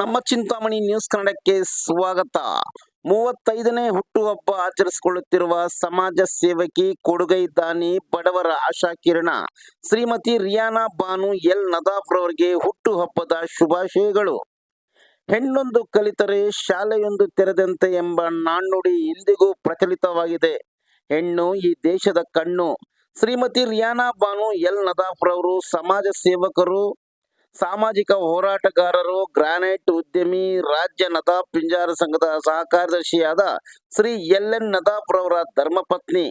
ನಮ್ಮ ಚಿಂತಾಮಣಿ ನ್ಯೂಸ್ ಕನ್ನಡಕ್ಕೆ ಸ್ವಾಗತ. ಮೂವತ್ತೈದನೇ ಹುಟ್ಟುಹಬ್ಬ ಆಚರಿಸಿಕೊಳ್ಳುತ್ತಿರುವ ಸಮಾಜ ಸೇವಕಿ ಕೊಡುಗೈ ದಾನಿ ಬಡವರ ಆಶಾ ಕಿರಣ, ಶ್ರೀಮತಿ ರಿಯಾನಾ ಬಾನು ಎಲ್ ನದಾಫ್ ರವರಿಗೆ ಹುಟ್ಟುಹಬ್ಬದ ಶುಭಾಶಯಗಳು. ಹೆಣ್ಣೊಂದು ಕಲಿತರೆ ಶಾಲೆಯೊಂದು ತೆರೆದಂತೆ ಎಂಬ ನಾಣ್ಣುಡಿ ಇಂದಿಗೂ ಪ್ರಚಲಿತವಾಗಿದೆ. ಹೆಣ್ಣು ಈ ದೇಶದ ಕಣ್ಣು. ಶ್ರೀಮತಿ ರಿಯಾನಾ ಬಾನು ಎಲ್ ನದಾಫ್ ರವರು ಸಮಾಜ ಸೇವಕರು ಸಾಮಾಜಿಕ ಹೋರಾಟಗಾರರು, ಗ್ರಾನೈಟ್ ಉದ್ಯಮಿ, ರಾಜ್ಯ ನದಾ ಪಿಂಜಾರ ಸಂಘದ ಸಹ ಕಾರ್ಯದರ್ಶಿಯಾದ ಶ್ರೀ ಎಲ್ ಎನ್ ನದಾಫ್ ರವರ ಧರ್ಮಪತ್ನಿ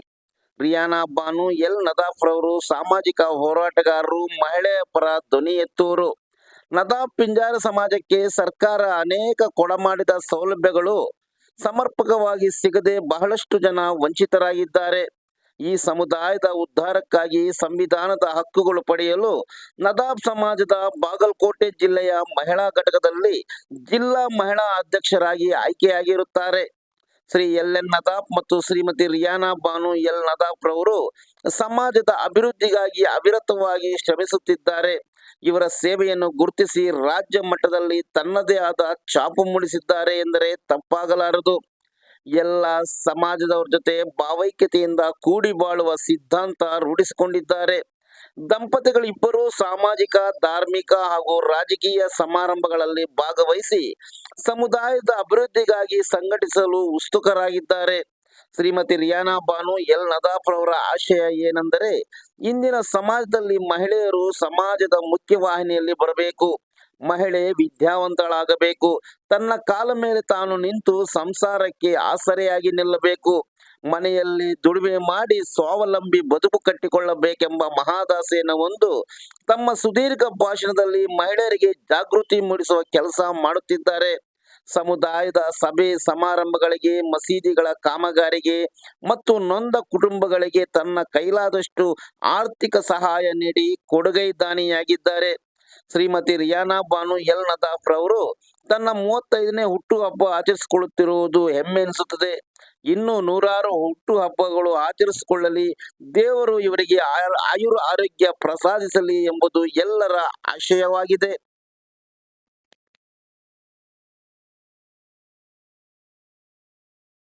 ರಿಯಾನಾ ಬಾನು, ಎಲ್ ನದಾಫ್ ರವರು ಸಾಮಾಜಿಕ ಹೋರಾಟಗಾರರು ಮಹಿಳೆಯ ಪರ ಧ್ವನಿ ಎತ್ತುವರು. ನದಾ ಪಿಂಜಾರ ಸಮಾಜಕ್ಕೆ ಸರ್ಕಾರ ಅನೇಕ ಕೊಡಮಾಡಿದ ಸೌಲಭ್ಯಗಳು ಸಮರ್ಪಕವಾಗಿ ಸಿಗದೆ ಬಹಳಷ್ಟು ಜನ ವಂಚಿತರಾಗಿದ್ದಾರೆ. ಈ ಸಮುದಾಯದ ಉದ್ಧಾರಕ್ಕಾಗಿ ಸಂವಿಧಾನದ ಹಕ್ಕುಗಳು ಪಡೆಯಲು ನದಾಬ್ ಸಮಾಜದ ಬಾಗಲಕೋಟೆ ಜಿಲ್ಲೆಯ ಮಹಿಳಾ ಘಟಕದಲ್ಲಿ ಜಿಲ್ಲಾ ಮಹಿಳಾ ಅಧ್ಯಕ್ಷರಾಗಿ ಆಯ್ಕೆಯಾಗಿರುತ್ತಾರೆ. ಶ್ರೀ ಎಲ್ ಎನ್ ನದಾಬ್ ಮತ್ತು ಶ್ರೀಮತಿ ರಿಯಾನಾ ಬಾನು ಎಲ್ ನದಾಬ್ ರವರು ಸಮಾಜದ ಅಭಿವೃದ್ಧಿಗಾಗಿ ಅವಿರತವಾಗಿ ಶ್ರಮಿಸುತ್ತಿದ್ದಾರೆ. ಇವರ ಸೇವೆಯನ್ನು ಗುರುತಿಸಿ ರಾಜ್ಯ ಮಟ್ಟದಲ್ಲಿ ತನ್ನದೇ ಆದ ಛಾಪು ಮೂಡಿಸಿದ್ದಾರೆ ಎಂದರೆ ತಪ್ಪಾಗಲಾರದು. ಎಲ್ಲ ಸಮಾಜದವ್ರ ಜೊತೆ ಭಾವೈಕ್ಯತೆಯಿಂದ ಕೂಡಿ ಬಾಳುವ ಸಿದ್ಧಾಂತ ರೂಢಿಸಿಕೊಂಡಿದ್ದಾರೆ. ದಂಪತಿಗಳಿಬ್ಬರು ಸಾಮಾಜಿಕ, ಧಾರ್ಮಿಕ ಹಾಗೂ ರಾಜಕೀಯ ಸಮಾರಂಭಗಳಲ್ಲಿ ಭಾಗವಹಿಸಿ ಸಮುದಾಯದ ಅಭಿವೃದ್ಧಿಗಾಗಿ ಸಂಘಟಿಸಲು ಉತ್ಸುಕರಾಗಿದ್ದಾರೆ. ಶ್ರೀಮತಿ ರಿಯಾನಾ ಬಾನು ಎಲ್. ನದಾಫರ್ ಅವರ ಆಶಯ ಏನೆಂದರೆ, ಇಂದಿನ ಸಮಾಜದಲ್ಲಿ ಮಹಿಳೆಯರು ಸಮಾಜದ ಮುಖ್ಯವಾಹಿನಿಯಲ್ಲಿ ಬರಬೇಕು. ಮಹಿಳೆ ವಿದ್ಯಾವಂತಳಾಗಬೇಕು. ತನ್ನ ಕಾಲ ಮೇಲೆ ತಾನು ನಿಂತು ಸಂಸಾರಕ್ಕೆ ಆಸರೆಯಾಗಿ ನಿಲ್ಲಬೇಕು. ಮನೆಯಲ್ಲಿ ದುಡಿಮೆ ಮಾಡಿ ಸ್ವಾವಲಂಬಿ ಬದುಕು ಕಟ್ಟಿಕೊಳ್ಳಬೇಕೆಂಬ ಮಹಾದಾಸೆಯನ್ನು ಒಂದು ತಮ್ಮ ಸುದೀರ್ಘ ಭಾಷಣದಲ್ಲಿ ಮಹಿಳೆಯರಿಗೆ ಜಾಗೃತಿ ಮೂಡಿಸುವ ಕೆಲಸ ಮಾಡುತ್ತಿದ್ದಾರೆ. ಸಮುದಾಯದ ಸಭೆ ಸಮಾರಂಭಗಳಿಗೆ, ಮಸೀದಿಗಳ ಕಾಮಗಾರಿಗೆ ಮತ್ತು ನೊಂದ ಕುಟುಂಬಗಳಿಗೆ ತನ್ನ ಕೈಲಾದಷ್ಟು ಆರ್ಥಿಕ ಸಹಾಯ ನೀಡಿ ಕೊಡುಗೈ ದಾನಿಯಾಗಿದ್ದಾರೆ ಶ್ರೀಮತಿ ರಿಯಾನಾ ಬಾನು ಎಲ್ ನದಾಫ್ ಅವರು ತನ್ನ ಮೂವತ್ತೈದನೇ ಹುಟ್ಟು ಹಬ್ಬ ಆಚರಿಸಿಕೊಳ್ಳುತ್ತಿರುವುದು ಹೆಮ್ಮೆ ಎನಿಸುತ್ತದೆ ಇನ್ನು ನೂರಾರು ಹುಟ್ಟು ಹಬ್ಬಗಳು ಆಚರಿಸಿಕೊಳ್ಳಲಿ, ದೇವರು ಇವರಿಗೆ ಆಯುರ್ ಆರೋಗ್ಯ ಪ್ರಸಾದಿಸಲಿ ಎಂಬುದು ಎಲ್ಲರ ಆಶಯವಾಗಿದೆ.